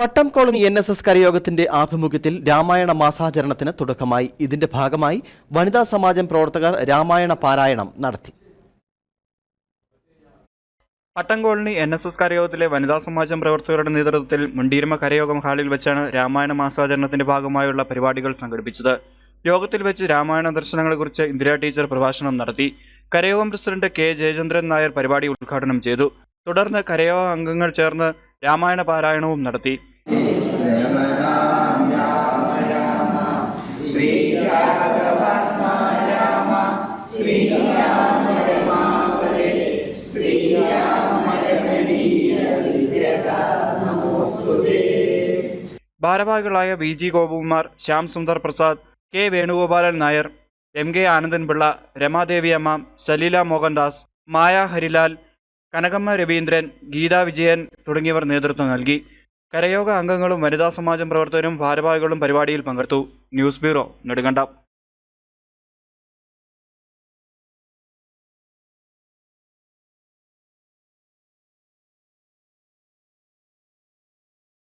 Pattom colony N S S കരയോഗത്തിന്റെ ആഭിമുഖ്യത്തിൽ രാമായണ മാസാചരണത്തിന് തുടക്കമായി. ഇതിന്റെ ഭാഗമായി വനിതാ സമാജം പ്രവർത്തകർ രാമായണ പാരായണം നടത്തി. Pattom colony N S S കരയോഗത്തിലെ വനിതാ സമാജം പ്രവർത്തകരുടെ നേതൃത്വത്തിൽ മുണ്ടീരമ കരയോഗം ഹാളിൽ വെച്ചാണ് രാമായണ മാസാചരണത്തിന്റെ ഭാഗമായുള്ള പരിപാടികൾ സംഘടിപ്പിച്ചത്. യോഗത്തിൽ വെച്ച് രാമായണ ദർശനങ്ങളെക്കുറിച്ച് ഇന്ദിരാ ടീച്ചർ പ്രഭാഷണം നടത്തി. കരയോഗം പ്രസിഡന്റ് കെ ജയചന്ദ്രൻ നായർ പരിപാടി ഉദ്ഘാടനം ചെയ്തു. തുടർന്ന് കരയോഗ അംഗങ്ങൾ ചേർന്ന് രാമായണ പാരായണവും നടത്തി. ഭാരവാഹികളായ V G Gopakumar Shyam Sundar Prasad K Venugopalan Nair M K Anandanpillai Ramadevi Amma Saleela Mohandas മായ ഹരിലാൽ കനകമ്മ രവീന്ദ്രൻ ഗീതാ വിജയൻ തുടങ്ങിയവർ നേതൃത്വം നൽകി. കരയോഗ അംഗങ്ങളും വനിതാ സമാജം പ്രവർത്തകരും ഭാരവാഹികളും പരിപാടിയിൽ പങ്കെടുത്തു. News bureau Nedumkandam.